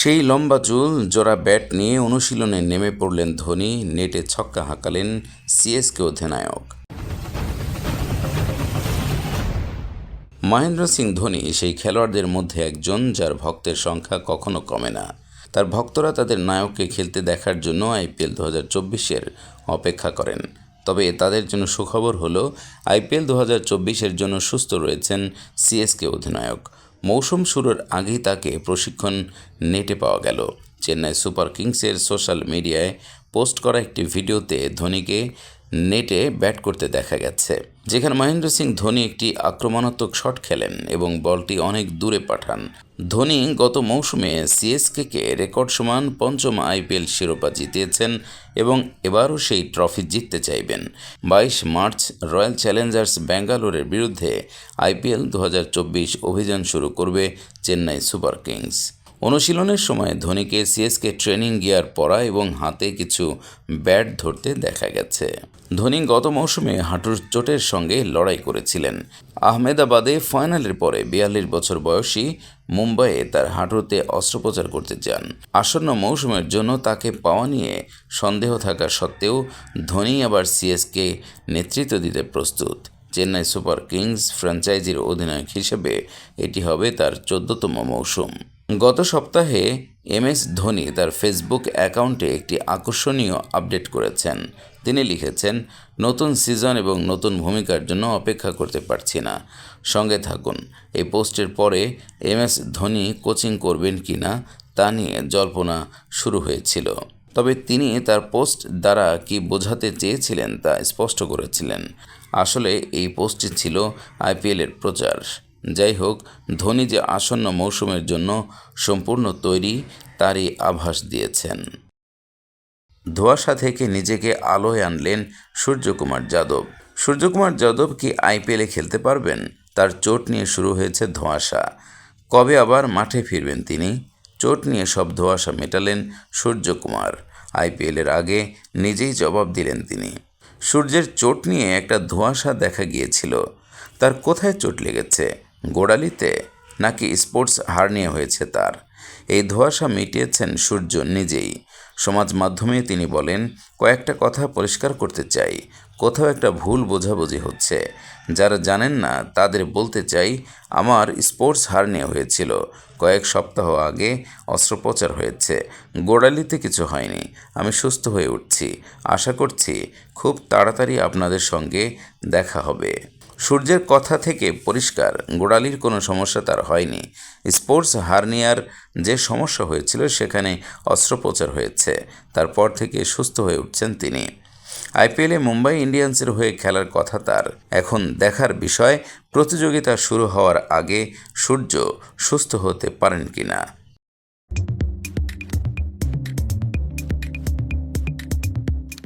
সেই লম্বা চুল, জোড়া ব্যাট নিয়ে অনুশীলনে নেমে পড়লেন ধোনি, নেটে ছক্কা হাঁকালেন সিএসকে অধিনায়ক। মহেন্দ্র সিং ধোনি সেই খেলোয়াড়দের মধ্যে একজন যার ভক্তের সংখ্যা কখনো কমে না। তার ভক্তরা তাদের নায়ককে খেলতে দেখার জন্য আইপিএল দু হাজার চব্বিশের অপেক্ষা করেন। তবে তাদের জন্য সুখবর হলো, আইপিএল দু হাজার চব্বিশের জন্য সুস্থ রয়েছেন সিএসকে অধিনায়ক। মৌসুম শুরুর আগেই তাকে প্রশিক্ষণ নেটে পাওয়া গেল। চেন্নাই সুপার কিংসের সোশ্যাল মিডিয়ায় পোস্ট করা একটি ভিডিওতে ধোনিকে নেটে ব্যাট করতে দেখা গেছে, যেখানে মহেন্দ্র সিং ধোনি একটি আক্রমণাত্মক শট খেলেন এবং বলটি অনেক দূরে পাঠান। ধোনি গত মৌসুমে সিএসকেকে রেকর্ড সমান পঞ্চম আইপিএল শিরোপা জিতিয়েছেন এবং এবারও সেই ট্রফি জিততে চাইবেন। বাইশ মার্চ রয়্যাল চ্যালেঞ্জার্স ব্যাঙ্গালোরের বিরুদ্ধে আইপিএল দু হাজার চব্বিশ অভিযান শুরু করবে চেন্নাই সুপার কিংস। অনুশীলনের সময় ধোনিকে সিএসকে ট্রেনিং গিয়ার পরা এবং হাতে কিছু ব্যাট ধরতে দেখা গেছে। ধোনি গত মৌসুমে হাঁটুর চোটের সঙ্গে লড়াই করেছিলেন। আহমেদাবাদে ফাইনালের পরে বিয়াল্লিশ বছর বয়সী মুম্বাইয়ে তার হাঁটুতে অস্ত্রোপচার করতে চান আসন্ন মৌসুমের জন্য তাকে পাওয়া নিয়ে সন্দেহ থাকা সত্ত্বেও ধোনি আবার সিএসকে নেতৃত্ব দিতে প্রস্তুত। চেন্নাই সুপার কিংস ফ্র্যাঞ্চাইজির অধিনায়ক হিসেবে এটি হবে তার চোদ্দতম মৌসুম। গত সপ্তাহে এম এস ধোনি তার ফেসবুক অ্যাকাউন্টে একটি আকর্ষণীয় আপডেট করেছেন। তিনি লিখেছেন, নতুন সিজন এবং নতুন ভূমিকার জন্য অপেক্ষা করতে পারছি না। সঙ্গে থাকুন, এই পোস্টের পরে এম এস ধোনি কোচিং করবেন কি না তা নিয়ে জল্পনা শুরু হয়েছিল। তবে তিনি তার পোস্ট দ্বারা কি বোঝাতে চেয়েছিলেন তা স্পষ্ট করেছিলেন। আসলে এই পোস্টটি ছিল আইপিএলের প্রচার। যাই হোক ধোনি যে আসন্ন মৌসুমের জন্য সম্পূর্ণ তৈরি তারই আভাস দিয়েছেন। ধোঁয়াশা থেকে নিজেকে আলোয় আনলেন সূর্যকুমার যাদব। সূর্যকুমার যাদব কি আইপিএলে খেলতে পারবেন? তার চোট নিয়ে শুরু হয়েছে ধোঁয়াশা। কবে আবার মাঠে ফিরবেন তিনি? চোট নিয়ে সব ধোঁয়াশা মেটালেন সূর্যকুমার। আইপিএলের আগে নিজেই জবাব দিলেন তিনি। সূর্যের চোট নিয়ে একটা ধোঁয়াশা দেখা গিয়েছিল। তার কোথায় চোট লেগেছে? গোড়ালিতে নাকি স্পোর্টস হার্নিয়া হয়েছে তার। এই ধোঁয়াশা মিটিয়েছেন সূর্য নিজেই। সমাজ মাধ্যমে তিনি বলেন, কয়েকটা কথা পরিষ্কার করতে চাই। কোথাও একটা ভুল বোঝাবুঝি হচ্ছে। যারা জানেন না, তাদের বলতে চাই, আমার স্পোর্টস হার্নিয়া হয়েছিল। কয়েক সপ্তাহ আগে অস্ত্রোপচার হয়েছে। গোড়ালিতে কিছু হয়নি। আমি সুস্থ হয়ে উঠছি। আশা করছি খুব তাড়াতাড়ি আপনাদের সঙ্গে দেখা হবে। সূর্যের কথা থেকে পরিষ্কার। গোড়ালির কোনো সমস্যা তার হয়নি। স্পোর্টস হার্নিয়ার যে সমস্যা হয়েছিল, সেখানে অস্ত্রোপচার হয়েছে। তারপর থেকে সুস্থ হয়ে উঠছেন তিনি। আইপিএলে মুম্বাই ইন্ডিয়ান্সের হয়ে খেলার কথা তার। এখন দেখার বিষয়, প্রতিযোগিতা শুরু হওয়ার আগে সূর্য সুস্থ হতে পারেন কিনা।